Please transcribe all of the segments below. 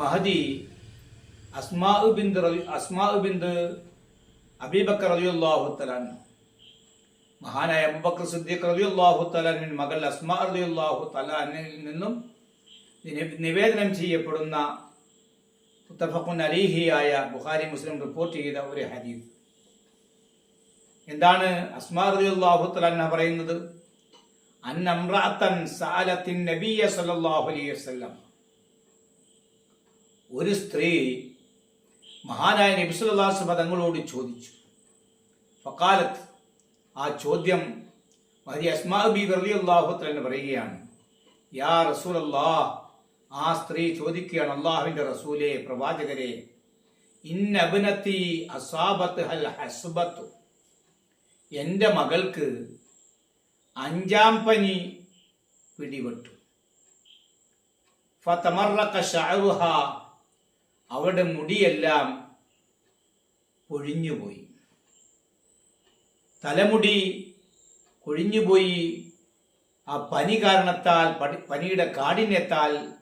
മഹദി അസ്മാഉ ബിന്ദ് അസ്മാഉ അബീബക്കർ റളിയല്ലാഹു തലാൻ മഹാനായ അബൂബക്കർ സിദ്ദീഖ് റളിയല്ലാഹു തലാനിൻ മകൾ അസ്മാ റളിയല്ലാഹു തലാനിൽ നിന്നും നിവേദനം ചെയ്യപ്പെടുന്ന മുത്തഫഖുൻ അലീഹിയായ ബുഖാരി മുസ്ലിം റിപ്പോർട്ട് ചെയ്ത ഒരു ഹദീസ്. എന്താണ് അസ്മാ റളിയല്ലാഹു തലാൻ പറയുന്നത്? അന്നംറാതൻ സാലത്തിൻ നബിയ സല്ലല്ലാഹു അലൈഹി വസല്ലം. ഒരു സ്ത്രീ മഹാനായ നബിസുല്ലാസ് തങ്ങളോട് ചോദിച്ചു. ഫക്കാലത്ത് ആ ചോദ്യം മതി അസ്മാ ബി തആല പറയുകയാണ്. യാ റസൂൽ റസൂലല്ലാഹ് ആ സ്ത്രീ ചോദിക്കുകയാണ് അള്ളാഹുവിന്റെ റസൂലെ പ്രവാചകരെ ഇന്നബിനത്തി അസാബത്ത് ഹൽ ഹസ്ബത്തു എന്റെ മകൾക്ക് അഞ്ചാം പനി പിടിപെട്ടു. ഫതമറക ശഅറുഹ അവരുടെ മുടിയെല്ലാം പൊഴിഞ്ഞുപോയി. തലമുടി കൊഴിഞ്ഞുപോയി. ആ പനി കാരണത്താൽ പനിയുടെ കാഠിന്യത്താൽ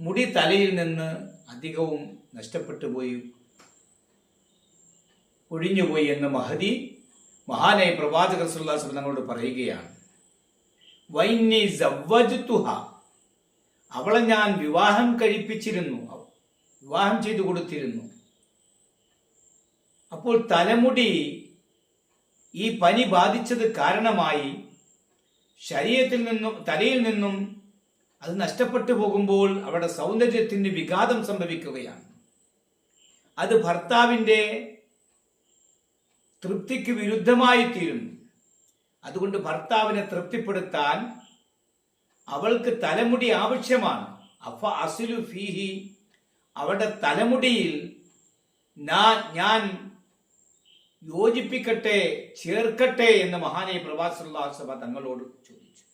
മുടി തലയിൽ നിന്ന് അധികവും നഷ്ടപ്പെട്ടു പോയി. ഒഴിഞ്ഞുപോയി എന്ന് മഹതി മഹാനായ പ്രവാചകർ സുല്ലാസ് തങ്ങളോട് പറയുകയാണ്. വൈന്നി അവളെ ഞാൻ വിവാഹം കഴിപ്പിച്ചിരുന്നു. വിവാഹം ചെയ്തു കൊടുത്തിരുന്നു. അപ്പോൾ തലമുടി ഈ പനി ബാധിച്ചത് കാരണമായി ശരീരത്തിൽ നിന്നും തലയിൽ നിന്നും അത് നഷ്ടപ്പെട്ടു പോകുമ്പോൾ അവിടെ സൗന്ദര്യത്തിന് വിഘാതം സംഭവിക്കുകയാണ്. അത് ഭർത്താവിന്റെ തൃപ്തിക്ക് വിരുദ്ധമായി തീരുന്നു. അതുകൊണ്ട് ഭർത്താവിനെ തൃപ്തിപ്പെടുത്താൻ അവൾക്ക് തലമുടി ആവശ്യമാണ്. അഫ അസുലു ഫീഹി അവളുടെ തലമുടിയിൽ ഞാൻ യോജിപ്പിക്കട്ടെ ചേർക്കട്ടെ എന്ന് മഹാനായ പ്രവാസുള്ള തങ്ങളോട് ചോദിച്ചു.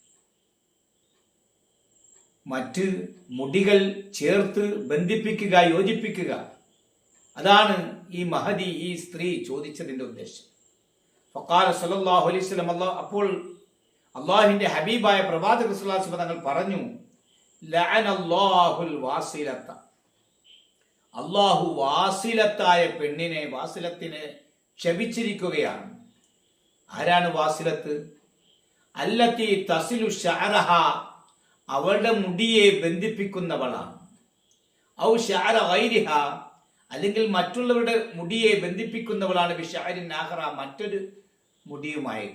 മറ്റ് മുടികൾ ചേർത്ത് ബന്ധിപ്പിക്കുക യോജിപ്പിക്കുക അതാണ് ഈ മഹതി ഈ സ്ത്രീ ചോദിച്ചതിന്റെ ഉദ്ദേശം. ഫക്കാല സല്ലല്ലാഹു അലൈഹി സ്വലം അപ്പോൾ അള്ളാഹിന്റെ ഹബീബായ പ്രവാചക സുല്ലാസ് തങ്ങൾ പറഞ്ഞു ലഅനല്ലാഹുൽ വാസിലത്ത. അള്ളാഹു വാസിലത്തായ പെണ്ണിനെ വാസിലത്തിനെ ക്ഷമിച്ചിരിക്കുകയാണ്. ആരാണ് വാസിലത്ത്? അല്ലത്തി തസിലു ഷാരഹ അവളുടെ മുടിയെ ബന്ധിപ്പിക്കുന്നവളാണ്. ഔ ഷാര വൈരിഹ അല്ലെങ്കിൽ മറ്റുള്ളവരുടെ മുടിയെ ബന്ധിപ്പിക്കുന്നവളാണ് വിഷാരി നാഹറ മറ്റൊരു മുടിയുമായി